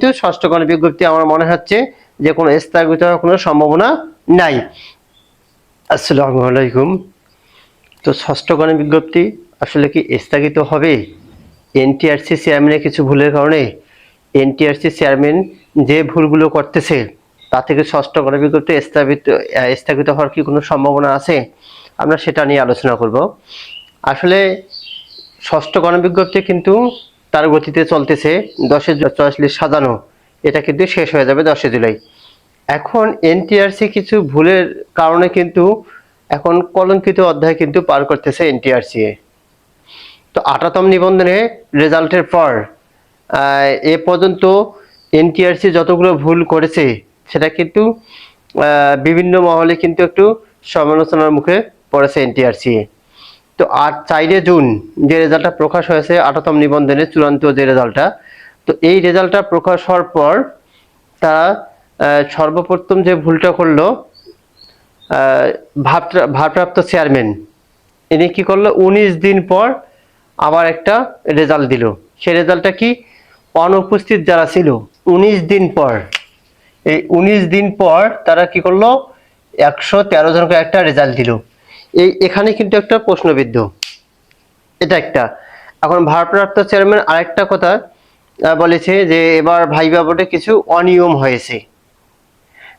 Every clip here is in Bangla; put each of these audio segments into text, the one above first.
কিন্তু ষষ্ঠ গণ বিজ্ঞপ্তি আমার মনে হচ্ছে যে কোনো স্থগিত হওয়ার কোনো সম্ভাবনা নাই। আসসালামু আলাইকুম। তো ষষ্ঠ গণ বিজ্ঞপ্তি আসলে কি স্থগিত হবে? এনটিআরসি চেয়ারম্যানের কিছু ভুলের কারণে এনটিআরসি চেয়ারম্যান যে ভুলগুলো করতেছে, তা থেকে ষষ্ঠ গণ বিজ্ঞপ্তি স্থাপিত স্থগিত হওয়ার কি কোনো সম্ভাবনা আছে? আমরা সেটা নিয়ে আলোচনা করব। আসলে ষষ্ঠ গণবিজ্ঞপ্তি কিন্তু তার গতিতে চলতেছে দশে চল্লিশ সাজানো। এটা কিন্তু শেষ হয়ে যাবে দশে জুলাই। এখন এনটিআরসি কিছু ভুলের কারণে কিন্তু এখন কলঙ্কিত অধ্যায় কিন্তু পার করতেছে এনটিআরসি তো আটাতম নিবন্ধনে রেজাল্টের পর এ পর্যন্ত এনটিআরসি যতগুলো ভুল করেছে, সেটা কিন্তু বিভিন্ন মহলে কিন্তু একটু সমালোচনার মুখে পড়েছে এনটিআরসি তো আর চাইরে জুন যে রেজাল্টটা প্রকাশ হয়েছে আঠাতম নিবন্ধনে চূড়ান্ত যে রেজাল্টটা, তো এই রেজাল্টটা প্রকাশ হওয়ার পর তারা সর্বপ্রথম যে ভুলটা করল ভারপ্রাপ্ত চেয়ারম্যান, ইনি কি করল, উনিশ দিন পর আবার একটা রেজাল্ট দিল। সেই রেজাল্টটা কি? অনুপস্থিত যারা ছিল, উনিশ দিন পর, এই উনিশ দিন পর তারা কি করল, একশো তেরো জনকে একটা রেজাল্ট দিল। এই এখানে কিন্তু একটা প্রশ্নবিদ্ধ। এটা একটা। এখন ভারপ্রাপ্ত চেয়ারম্যান আরেকটা কথা বলেছে যে এবার ভাইবা বোর্ডে কিছু অনিয়ম হয়েছে।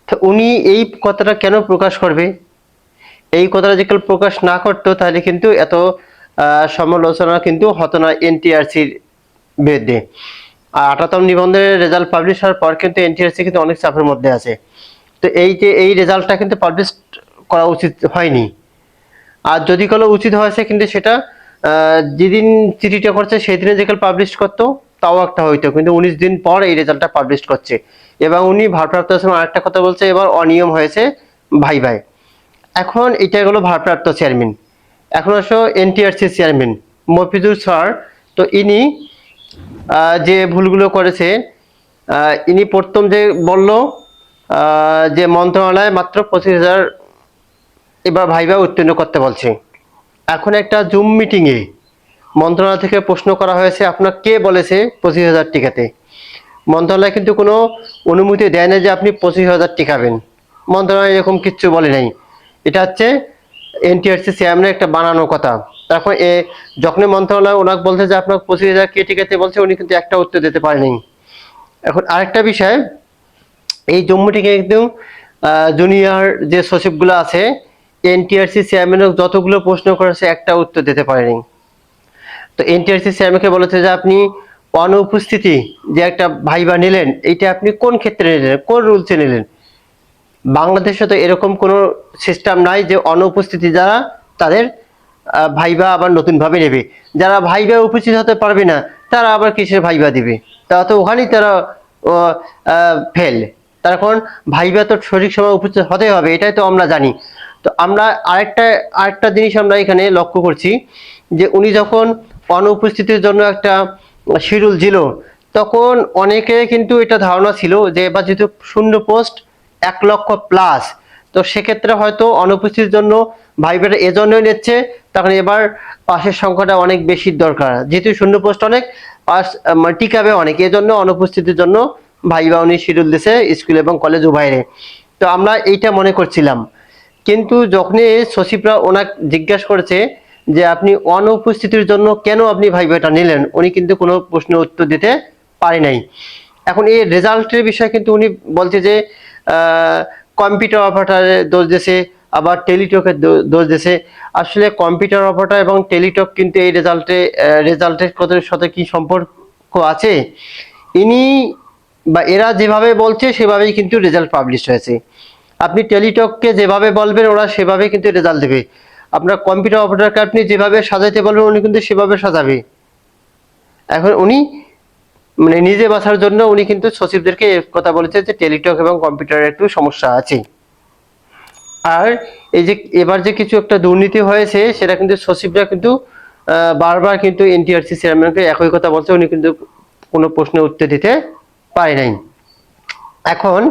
তো উনি এই কথাটা কেন প্রকাশ করবে? এই কথাটা যে প্রকাশ না করতো, তাহলে কিন্তু এত সমালোচনা কিন্তু হতো না এনটিআরসির বিরুদ্ধে। আর আটাতম নিবন্ধনের রেজাল্ট পাবলিশ হওয়ার পর কিন্তু এনটিআরসি কিন্তু অনেক চাপের মধ্যে আছে। তো এই যে, এই রেজাল্টটা কিন্তু পাবলিশ করা উচিত হয়নি। আর যদি কোনো উচিত হয়েছে কিন্তু সেটা যেদিন চিঠিটা করছে সেই দিনে যে পাবলিশ করতো, তাও একটা হইতো। কিন্তু উনিশ দিন পর এই রেজাল্টটা পাবলিশ করছে। এবং উনি ভারপ্রাপ্ত সময় আরেকটা কথা বলছে, এবার অনিয়ম হয়েছে ভাই ভাই। এখন এটা হলো ভারপ্রাপ্ত চেয়ারম্যান এখন অবশ্য এনটিআরসি চেয়ারম্যান মফিজুর স্যার। তো ইনি যে ভুলগুলো করেছে ইনি প্রথম যে বলল যে মন্ত্রণালয় মাত্র পঁচিশ হাজার এবার ভাইবা উত্তীর্ণ করতে বলছে। এখন একটা জুম মিটিংয়ে মন্ত্রণালয় থেকে প্রশ্ন করা হয়েছে, আপনার কে বলেছে পঁচিশ হাজার টিকাতে? মন্ত্রণালয় কিন্তু কোনো অনুমতি দেয় না যে আপনি পঁচিশ হাজার টিকাবেন। মন্ত্রণালয় এরকম কিচ্ছু বলে নাই। এটা হচ্ছে এনটিআরসি চেয়ারম্যানের একটা বানানো কথা। এখন এ যখনই মন্ত্রণালয় ওনাকে বলছে যে আপনার পঁচিশ হাজার কে টিকাতে বলছে, উনি কিন্তু একটা উত্তর দিতে পারেনি এখন আরেকটা বিষয়, এই জম্মুটিকে একদম জুনিয়র যে সচিবগুলো আছে এনটিআরসি চেয়ারম্যান যতগুলো প্রশ্ন করেছে, একটা উত্তর দিতে পারেনি। তো এনটিআরসি চেয়ারম্যানকে বলেছে যে, আপনি অনুপস্থিতি যে একটা ভাইবা নিলেন এইটা আপনি কোন ক্ষেত্রে নিলেন, কোন রুলসে নিলেন? বাংলাদেশে তো এরকম কোনো সিস্টেম নাই যে অনুপস্থিতি যারা, তাদের ভাইবা আবার নতুনভাবে নেবে। যারা ভাইবা উপস্থিত হতে পারবে না, তারা আবার কিসের ভাইবা দিবে? তারা তো ওখানেই তারা ফেল তার কারণ, ভাইবা তো সঠিক সময় উপস্থিত হতে হবে, এটাই তো আমরা জানি। তো আমরা আরেকটা আরেকটা জিনিস আমরা এখানে লক্ষ্য করছি যে উনি যখন অনুপস্থিতির জন্য একটা শিডিউল ছিল তখন অনেকে কিন্তু এটা ধারণা ছিল যে এবার যেহেতু শূন্য পোস্ট এক লক্ষ প্লাস তো সেক্ষেত্রে হয়তো অনুপস্থিতির জন্য ভাইবেটা এজন্যই নিচ্ছে, তখন এবার পাশের সংখ্যাটা অনেক বেশি দরকার। যেহেতু শূন্য পোস্ট অনেক পাস মানে টিকাবে অনেক, এজন্য অনুপস্থিতির জন্য ভাইবা উনি শিডিউল দিছে স্কুল এবং কলেজ উভয়ের তো আমরা এইটা মনে করছিলাম। কিন্তু যখনই সচিবরা ওনাকে জিজ্ঞাসা করেছে যে আপনি অনুপস্থিতির জন্য কেন আপনি ভাইবাটা নিলেন, উনি কিন্তু কোনো প্রশ্নের উত্তর দিতে পারে নাই। এখন এই রেজাল্টের বিষয়ে কিন্তু উনি বলছে যে কম্পিউটার অপারেটারে দোষ দিয়েছে, আবার টেলিটকের দোষ দিয়েছে। আসলে কম্পিউটার অপারেটর এবং টেলিটক কিন্তু এই রেজাল্টে রেজাল্টের কত সাথে কি সম্পর্ক আছে? ইনি বা এরা যেভাবে বলছে, সেভাবেই কিন্তু রেজাল্ট পাবলিশ হয়েছে। আপনি টেলিটককে যেভাবে বলবেন, ওরা সেভাবে কিন্তু রেজাল্ট দেবে। আপনার কম্পিউটার অপারেটরকে আপনি যেভাবে সাজাইতে বলবেন, উনি কিন্তু সেভাবে সাজাবে। এখন উনি মানে নিজে বাঁচার জন্য উনি কিন্তু সচিবদেরকে কথা বলেছে যে টেলিটক এবং কম্পিউটারের একটু সমস্যা আছে। আর এই যে এবার যে কিছু একটা দুর্নীতি হয়েছে, সেটা কিন্তু সচিবরা কিন্তু বারবার কিন্তু এনটিআরসি চেয়ারম্যানকে একই কথা বলছে, উনি কিন্তু কোনো প্রশ্নের উত্তর দিতে পারে নাই। এখন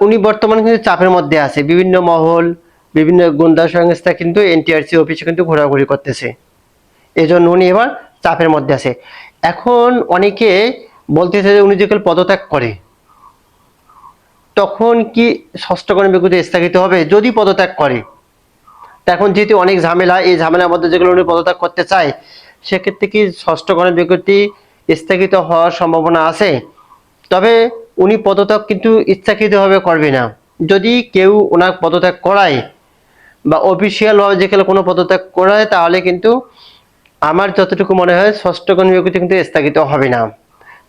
উনি বর্তমানে কিন্তু চাপের মধ্যে আছে। বিভিন্ন মহল, বিভিন্ন গুন্ডা সংস্থা কিন্তু এনটিআরসি অফিসে কিন্তু ঘোরাঘুরি করতেছে। এজন্য উনি এবার চাপের মধ্যে আছে। এখন অনেকে বলতেছে যে উনি যখন পদত্যাগ করে। তখন কি ষষ্ঠ বিজ্ঞপ্তি স্থগিত হবে? যদি পদত্যাগ করে এখন যেহেতু অনেক ঝামেলা, এই ঝামেলার মধ্যে যেগুলো উনি পদত্যাগ করতে চায়, সেক্ষেত্রে কি ষষ্ঠ বিজ্ঞপ্তি স্থগিত হওয়ার সম্ভাবনা আছে? তবে উনি পদত্যাগ কিন্তু ইচ্ছাকৃতভাবে করবে না। যদি কেউ ওনার পদত্যাগ করায় বা অফিসিয়ালভাবে যেখানে কোনো পদত্যাগ করায়, তাহলে কিন্তু আমার যতটুকু মনে হয় ষষ্ঠ গণ বিজ্ঞপ্তি কিন্তু স্থগিত হবে না।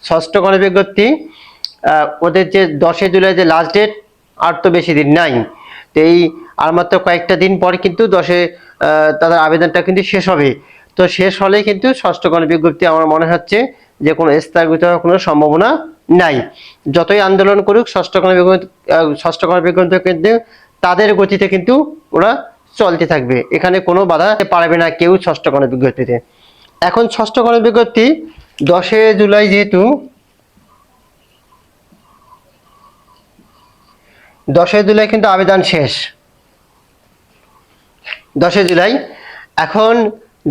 ষষ্ঠ গণ বিজ্ঞপ্তি ওদের যে দশই জুলাই যে লাস্ট ডেট আর তো বেশি দিন নাই। তো এই আর মাত্র কয়েকটা দিন পর কিন্তু দশে তাদের আবেদনটা কিন্তু শেষ হবে। তো শেষ হলেই কিন্তু ষষ্ঠ গণ বিজ্ঞপ্তি আমার মনে হচ্ছে যে কোনো স্থগিত হওয়ার কোনো সম্ভাবনা নাই। যতই আন্দোলন করুক, ষষ্ঠ ষষ্ঠ গণ বিজ্ঞপ্তি কিন্তু তাদের গতিতে কিন্তু ওরা চলতে থাকবে। এখানে কোনো বাধা পারবে না কেউ ষষ্ঠ গণ বিজ্ঞপ্তিতে। এখন ষষ্ঠ গণ বিজ্ঞপ্তি দশে জুলাই যেহেতু দশই জুলাই কিন্তু আবেদন শেষ। দশই জুলাই। এখন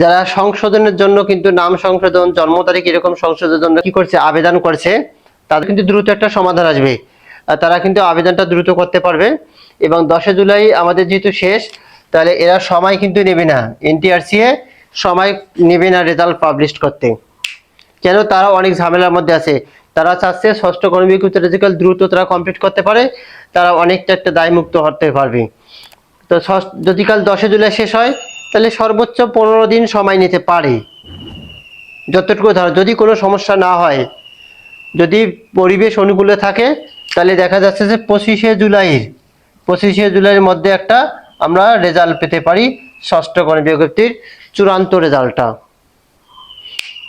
যারা সংশোধনের জন্য কিন্তু নাম সংশোধন, জন্ম তারিখ এরকম সংশোধনের জন্য কি করছে? আবেদন করছে। তাদের কিন্তু দ্রুত একটা সমাধান আসবে। তারা কিন্তু আবেদনটা দ্রুত করতে পারবে। এবং দশে জুলাই আমাদের যেহেতু শেষ, তাহলে এরা সময় কিন্তু নেবে না। এনটিআরসি এ সময় নেবে না রেজাল্ট পাবলিশ করতে। কেন? তারা অনেক ঝামেলার মধ্যে আছে। তারা চাচ্ছে ষষ্ঠ কর্মী রেজিক্যাল দ্রুত তারা কমপ্লিট করতে পারে। তারা অনেকটা একটা দায়মুক্ত হতে পারবে। তো যদি কাল দশে জুলাই শেষ হয়, তাহলে সর্বোচ্চ পনেরো দিন সময় নিতে পারে। যতটুকু ধরো যদি কোনো সমস্যা না হয় যদি পরিবেশ অনুকূলে থাকে, তাহলে দেখা যাচ্ছে যে পঁচিশে জুলাইয়ের পঁচিশে জুলাইয়ের মধ্যে একটা আমরা রেজাল্ট পেতে পারি ষষ্ঠ গণ বিজ্ঞপ্তির চূড়ান্ত রেজাল্টটা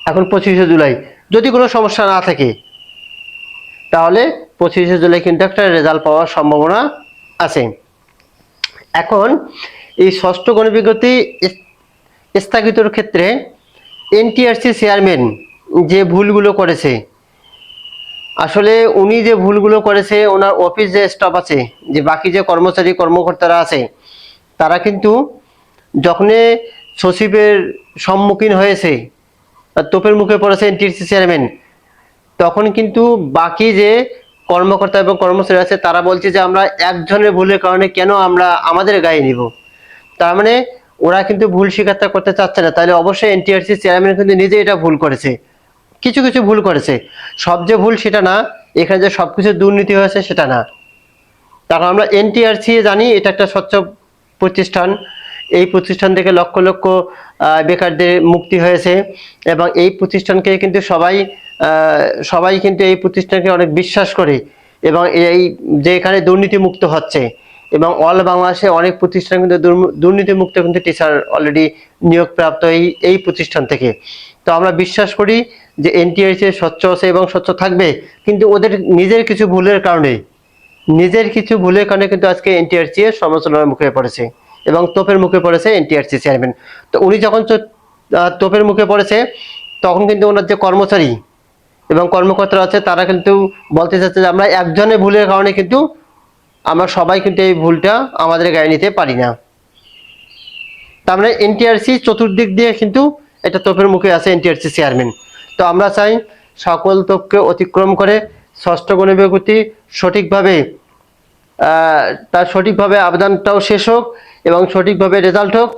এখন পঁচিশে জুলাই, যদি কোনো সমস্যা না থাকে, তাহলে পঁচিশে জুলাই কিন্তু একটা রেজাল্ট পাওয়ার সম্ভাবনা আছে। এখন এই ষষ্ঠ গণবিজ্ঞপ্তি স- স্থগিতর ক্ষেত্রে এনটিআরসি চেয়ারম্যান যে ভুলগুলো করেছে আসলে উনি যে ভুলগুলো করেছে, ওনার অফিস যে স্টাফ আছে, যে বাকি যে কর্মচারী, কর্মকর্তারা আছে, তারা কিন্তু যখনই সচিবের সম্মুখীন হয়েছে তোপের মুখে পড়েছে এনটিআরসি চেয়ারম্যান তখন কিন্তু বাকি যে কর্মকর্তা এবং কর্মচারী আছে, তারা বলছে যে আমরা একজনের ভুলের কারণে কেন আমরা আমাদের গায়ে নিব। তার মানে ওরা কিন্তু ভুল স্বীকারতা করতে চাচ্ছে না। তাহলে অবশ্যই এনটিআরসি চেয়ারম্যান কিন্তু নিজে এটা ভুল করেছে। কিছু কিছু ভুল করেছে। সব যে ভুল সেটা না, এখানে যে সব কিছু দুর্নীতি হয়েছে সেটা না। তারপর আমরা এনটিআরসি জানি, এটা একটা স্বচ্ছ প্রতিষ্ঠান। এই প্রতিষ্ঠান থেকে লক্ষ লক্ষ বেকারদের মুক্তি হয়েছে এবং এই প্রতিষ্ঠানকে কিন্তু সবাই সবাই কিন্তু এই প্রতিষ্ঠানকে অনেক বিশ্বাস করে এবং এই যে এখানে দুর্নীতি মুক্ত হচ্ছে এবং অল বাংলাদেশে অনেক প্রতিষ্ঠান কিন্তু দুর্নীতি মুক্ত কিন্তু টিচার অলরেডি নিয়োগ প্রাপ্ত এই এই প্রতিষ্ঠান থেকে। তো আমরা বিশ্বাস করি যে এনটিআরসি স্বচ্ছ আছে এবং স্বচ্ছ থাকবে, কিন্তু ওদের নিজের কিছু ভুলের কারণে, নিজের কিছু ভুলের কারণে কিন্তু আজকে এনটিআরসি এর সমালোচনার মুখে পড়েছে এবং তোপের মুখে পড়েছে এনটিআরসি চেয়ারম্যান। তো উনি যখন তোপের মুখে পড়েছে, তখন কিন্তু ওনার যে কর্মচারী এবং কর্মকর্তারা আছে, তারা কিন্তু বলতে চাচ্ছে যে আমরা একজনের ভুলের কারণে কিন্তু আমরা সবাই কিন্তু এই ভুলটা আমাদের গায়ে নিতে পারি না। তার মানে এনটিআরসি চতুর্দিক দিয়ে কিন্তু এটা তোপের মুখে আছে এনটিআরসি চেয়ারম্যান। তো আমরা চাই সকল তোপকে অতিক্রম করে ষষ্ঠ গণবিভূতি সঠিকভাবে তার সঠিকভাবে আবেদনটাও শেষ হোক এবং সঠিকভাবে রেজাল্ট হোক।